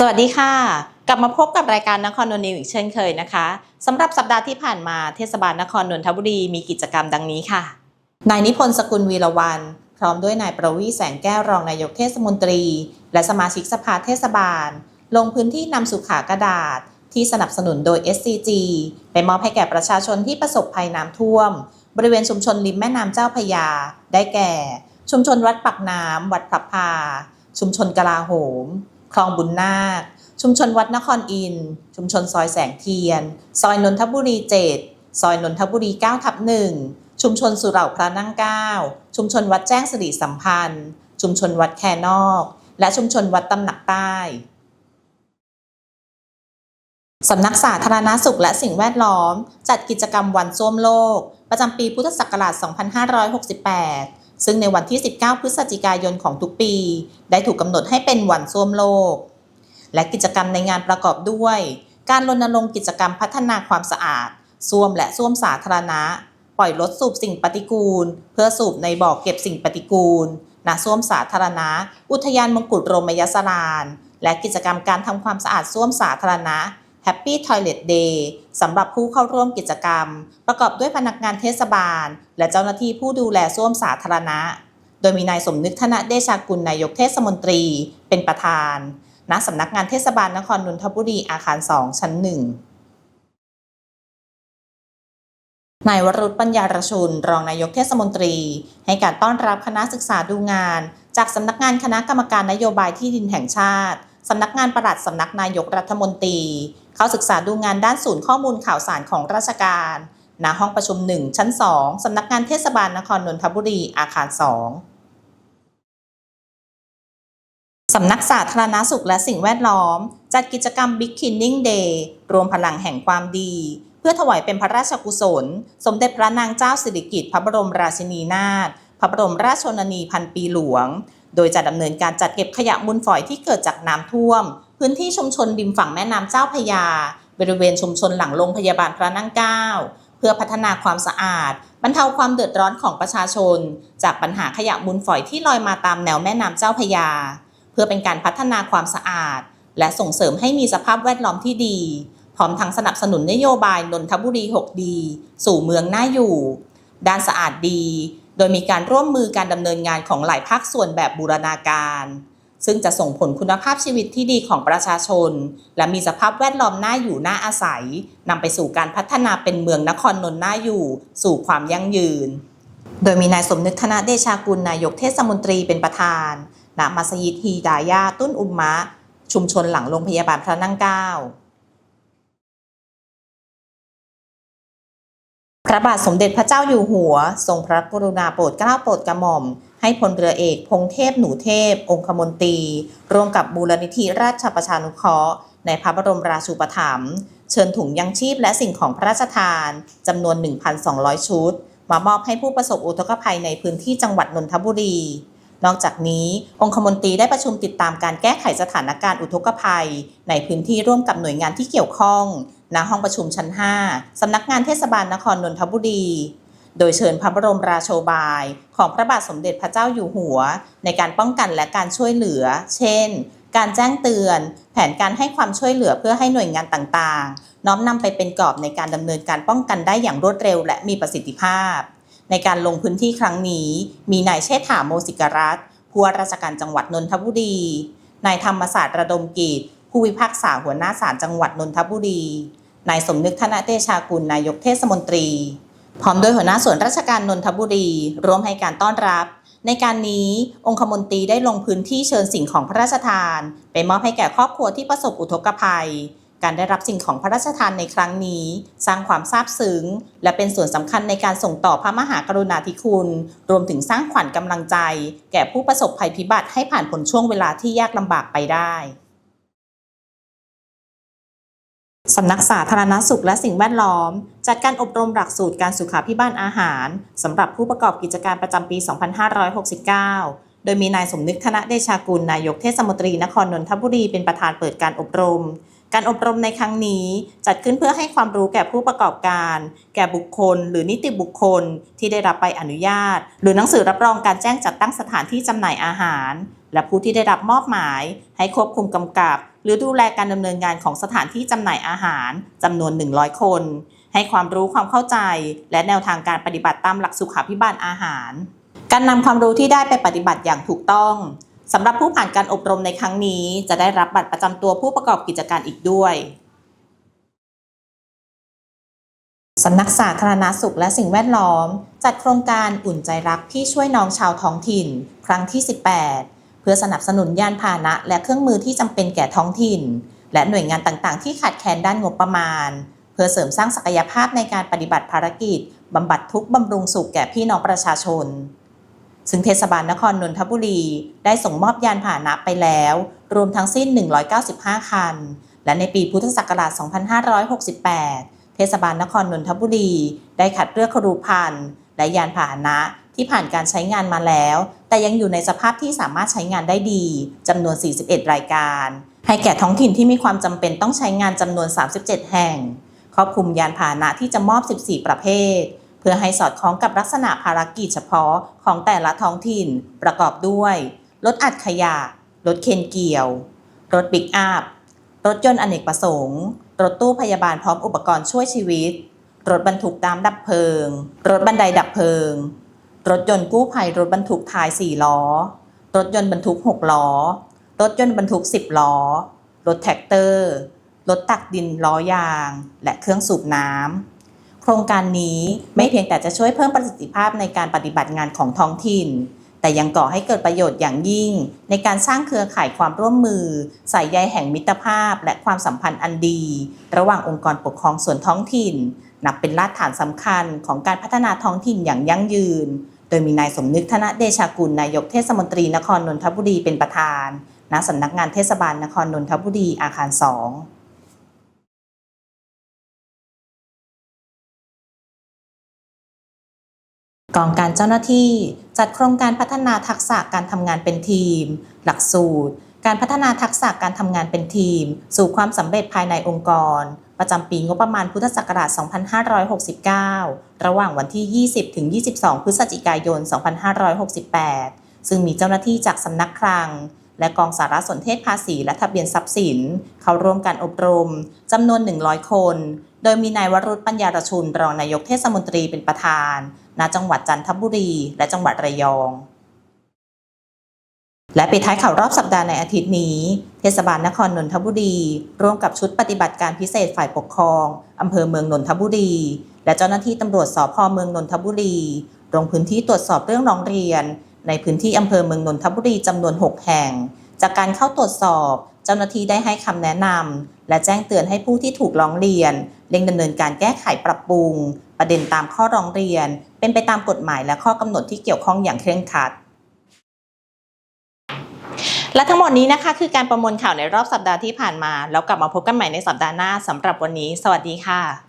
สวัสดีค่ะ กลับมาพบกับรายการนครนนท์นิวอีกเช่นเคยนะคะสำหรับสัปดาห์ที่ผ่านมาเทศบาลนครนนทบุรีมีกิจกรรมดังนี้ค่ะ นายนิพนธ์สกุลวีรวันพร้อมด้วยนายประวีแสงแก้วรองนายกเทศมนตรี และสมาชิกสภาเทศบาล ลงพื้นที่นำสุขากระดาษ ที่สนับสนุนโดย SCG ไปมอบให้แก่ประชาชนที่ประสบภัยน้ำท่วม บริเวณชุมชนริมแม่น้ำเจ้าพยา ได้แก่ ชุมชนวัดปักน้ำวัดพระพา ชุมชนกลาโหม คลองบุญนาค ชุมชนวัดนครอิน ชุมชนซอยแสงเทียน ซอยนนทบุรี7ซอยนนทบุรี9ทับ1ชุมชนสุเหร่าพระนั่ง9ชุมชนวัดแจ้งสิริสัมพันธ์ ชุมชนวัดแคนอก และชุมชนวัดตำหนักใต้สำนักสาธารณาสุขและสิ่งแวดล้อม จัดกิจกรรมวันส้วมโลก ประจำปีพุทธศักราช 2568 ซึ่งในวันที่ 19 พฤศจิกายนของทุกปี ได้ถูกกำหนดให้เป็นวันส้วมโลก และกิจกรรมในงานประกอบด้วย การรณรงค์กิจกรรมพัฒนาความสะอาดส้วมและส้วมสาธารณะ ปล่อยรถสูบสิ่งปฏิกูล เพื่อสูบในบ่อเก็บสิ่งปฏิกูลณส้วมสาธารณะ อุทยานมงกุฎโรมยสราน และกิจกรรมการทำความสะอาดส้วมสาธารณะ Happy Toilet Day สำหรับผู้เข้าร่วมกิจกรรม ประกอบด้วยพนักงานเทศบาล และเจ้าหน้าที่ผู้ดูแลส้วมสาธารณะ โดยมีนายสมนึกธนเดชากุลนายกเทศมนตรี เป็นประธานณสำนักงานเทศบาลนครนนทบุรีอาคาร 2 ชั้น 1นายวรุษปัญญารชุน รองนายกเทศมนตรี ให้การต้อนรับคณะศึกษาดูงาน จากสำนักงานคณะกรรมการนโยบายที่ดินแห่งชาติ สำนักงานประหลัดสำนักนายกรัฐมนตรี เข้าศึกษาดูงานด้านศูนย์ข้อมูลข่าวสารของราชการณห้องประชุม 1 ชั้น 2 สำนักงานเทศบาลนครนนทบุรีอาคาร 2สำนักสาธารณาสุขและสิ่งแวดล้อม จัดกิจกรรม Big Cleaning Day รวมพลังแห่งความดี เพื่อถวายเป็นพระราชกุศล สมเด็จพระนางเจ้าสิริกิติ์พระบรมราชินีนาถพระบรมราชชนนีพันปีหลวง โดยจะดำเนินการจัดเก็บขยะมูลฝอยที่เกิดจากน้ำท่วม พื้นที่ชุมชนริมฝั่งแม่น้ำเจ้าพยา บริเวณชุมชนหลังโรงพยาบาลพระนั่งเกล้าเพื่อพัฒนาความสะอาด บรรเทาความเดือดร้อนของประชาชน จากปัญหาขยะมูลฝอยที่ลอยมาตามแนวแม่น้ำเจ้าพยา เพื่อเป็นการพัฒนาความสะอาด และส่งเสริมให้มีสภาพแวดล้อมที่ดี พร้อมทั้งสนับสนุนนโยบายนนทบุรี6ดีสู่เมืองน่าอยู่ ด้านสะอาดดี โดยมีการร่วมมือการดำเนินงานของหลายภาคส่วนแบบบูรณาการ ซึ่งจะส่งผลคุณภาพชีวิตที่ดีของประชาชน และมีสภาพแวดล้อมน่าอยู่น่าอาศัยนำไปสู่การพัฒนาเป็นเมืองนครนนท์น่าอยู่ สู่ความยั่งยืน โดยมีนายสมนึกธนเดชากุลนายกเทศมนตรีเป็นประธานณมัสยิดฮีดายาตุ้นอุมมะ ชุมชนหลังโรงพยาบาลพระนั่งเกล้า พระบาทสมเด็จพระเจ้าอยู่หัว ทรงพระกรุณาโปรดเกล้าโปรดกระหม่อม ให้พลเรือเอกพงเทพหนูเทพ องคมนตรีร่วมกับมูลนิธิราชประชานุเคราะห์ ในพระบรมราชูปถัมภ์เชิญถุงยังชีพและสิ่งของพระราชทานจำนวน 1,200 ชุด มามอบให้ผู้ประสบอุทกภัยในพื้นที่จังหวัดนนทบุรีนอกจากนี้ องคมนตรีได้ประชุมติดตามการแก้ไขสถานการณ์อุทกภัย ในพื้นที่ร่วมกับหน่วยงานที่เกี่ยวข้อง ณห้องประชุมชั้น 5 สำนักงานเทศบาลนครนนทบุรี โดยเชิญพระบรมราโชบาย ของพระบาทสมเด็จพระเจ้าอยู่หัว ในการป้องกันและการช่วยเหลือ เช่น การแจ้งเตือน แผนการให้ความช่วยเหลือเพื่อให้หน่วยงานต่างๆ น้อมนำไปเป็นกรอบในการดำเนินการป้องกันได้อย่างรวดเร็วและมีประสิทธิภาพ ในการลงพื้นที่ครั้งนี้ มีนายเชษฐาโมสิกรัตผู้ว่าราชการจังหวัดนนทบุรี นายธรรมศาสตร์ระดมกิจผู้พิพากษาหัวหน้าศาลจังหวัดนนทบุรี นายสมนึกธนเตชากุลนายกเทศมนตรี พร้อมด้วยหัวหน้าส่วนราชการนนทบุรี ร่วมให้การต้อนรับ ในการนี้องคมนตรีได้ลงพื้นที่เชิญสิ่งของพระราชทาน ไปมอบให้แก่ครอบครัวที่ประสบอุทกภัย การได้รับสิ่งของพระราชทานในครั้งนี้ สร้างความซาบซึ้ง และเป็นส่วนสำคัญในการส่งต่อพระมหากรุณาธิคุณ รวมถึงสร้างขวัญกำลังใจ แก่ผู้ประสบภัยพิบัติให้ผ่านพ้นช่วงเวลาที่ยากลำบากไปได้ สำนักสาธารณสุขและสิ่งแวดล้อม จัดการอบรมหลักสูตรการสุขาพิบาลอาหารสำหรับผู้ประกอบกิจการประจำปี 2569 โดยมีนายสมนึกธนเดชากุลนายกเทศมนตรีนครนนทบุรีเป็นประธานเปิดการอบรม การอบรมในครั้งนี้จัดขึ้นเพื่อให้ความรู้แก่ผู้ประกอบการ แก่บุคคล หรือนิติบุคคล ที่ได้รับใบอนุญาต หรือหนังสือรับรองการแจ้งจัดตั้งสถานที่จำหน่ายอาหาร และผู้ที่ได้รับมอบหมาย ให้ควบคุมกำกับ รือรือดูแลการดำเนินงานของสถานที่จำหน่ายอาหารจำนวน 100 คน ให้ความรู้ความเข้าใจ และแนวทางการปฏิบัติตามหลักสุขาภิบาลอาหาร การนำความรู้ที่ได้ไปปฏิบัติอย่างถูกต้องสำหรับผู้ผ่านการอบรมในครั้งนี้ จะได้รับบัตรประจำตัวผู้ประกอบกิจการอีกด้วยสำนักสาธารณาสุขและสิ่งแวดล้อม จัดโครงการอุ่นใจรักพี่ช่วยน้องชาวท้องถิ่น ครั้งที่ 18 พื่อสนับสนุนยานพาหนะ และเครื่องมือที่จำเป็นแก่ท้องถิ่น และหน่วยงานต่างๆ ที่ขาดแคลนด้านงบประมาณ เพื่อเสริมสร้างศักยภาพในการปฏิบัติภารกิจบำบัดทุกข์บำรุงสุขแก่พี่น้องประชาชน ซึ่งเทศบาลนครนนทบุรีได้ส่งมอบยานพาหนะไปแล้ว รวมทั้งสิ้น 195 คัน และในปีพุทธศักราช 2568 เทศบาลนครนนทบุรี ได้คัดเลือกครูพันธ์และยานพาหนะ ที่ผ่านการใช้งานมาแล้ว แต่ยังอยู่ในสภาพที่สามารถใช้งานได้ดีจำนวน 41 รายการ ให้แก่ท้องถิ่นที่มีความจำเป็นต้องใช้งานจำนวน 37 แห่ง ครอบคลุมยานพาหนะที่จะมอบ 14 ประเภท เพื่อให้สอดคล้องกับลักษณะภารกิจเฉพาะของแต่ละท้องถิ่น ประกอบด้วยรถอัดขยะรถเคนเกี่ยว รถบิ๊กอัพรถยนต์อเนกประสงค์ รถตู้พยาบาลพร้อมอุปกรณ์ช่วยชีวิต รถบรรทุกน้ำดับเพลิง รถบันไดดับเพลิง รถยนต์กู้ภัยรถบรรทุกท้าย 4 ล้อ รถยนต์บรรทุก 6 ล้อ รถยนต์บรรทุก 10 ล้อ รถแท็กเตอร์ รถตักดินล้อยาง และเครื่องสูบน้ำ โครงการนี้ไม่เพียงแต่จะช่วยเพิ่มประสิทธิภาพในการปฏิบัติงานของท้องถิ่น แต่ยังก่อให้เกิดประโยชน์อย่างยิ่ง ในการสร้างเครือข่ายความร่วมมือ สายใยแห่งมิตรภาพ และความสัมพันธ์อันดี ระหว่างองค์กรปกครองส่วนท้องถิ่นนับเป็นรากฐานสำคัญของการพัฒนาท้องถิ่นอย่างยั่งยืน โดยมีนายสมนึกธนเดชากุลนายกเทศมนตรีนครนนทบุรีเป็นประธาน ณ สำนักงานเทศบาลนครนนทบุรีอาคารสองกองการเจ้าหน้าที่จัดโครงการพัฒนาทักษะการทำงานเป็นทีม หลักสูตร การพัฒนาทักษะการทำงานเป็นทีม สู่ความสำเร็จภายในองค์กร ประจำปีงบประมาณพุทธศักราช 2569 ระหว่างวันที่ 20 ถึง 22 พฤศจิกายน 2568 ซึ่งมีเจ้าหน้าที่จากสำนักคลัง และกองสารสนเทศภาษีและทะเบียนทรัพย์สิน เข้าร่วมการอบรมจำนวน 100 คน โดยมีนายวรุษปัญญารชุนรองนายกเทศมนตรีเป็นประธานณจังหวัดจันทบุรี และจังหวัดระยอง และปิดท้ายข่าวรอบสัปดาห์ในอาทิตย์นี้ เทศบาลนครนนทบุรี ร่วมกับชุดปฏิบัติการพิเศษฝ่ายปกครองอำเภอเมืองนนทบุรี และเจ้าหน้าที่ตำรวจสพเมืองนนทบุรี ลงพื้นที่ตรวจสอบเรื่องร้องเรียน ในพื้นที่อำเภอเมืองนนทบุรีจำนวน 6 แห่ง จากการเข้าตรวจสอบ เจ้าหน้าที่ได้ให้คำแนะนำและแจ้งเตือนให้ผู้ที่ถูกร้องเรียนเร่งดำเนินการแก้ไขปรับปรุง ประเด็นตามข้อร้องเรียน เป็นไปตามกฎหมายและข้อกำหนดที่เกี่ยวข้องอย่างเคร่งครัด และทั้งหมดนี้นะคะคือการประมวลข่าวในรอบสัปดาห์ที่ผ่านมา แล้วกลับมาพบกันใหม่ในสัปดาห์หน้าสำหรับวันนี้ สวัสดีค่ะ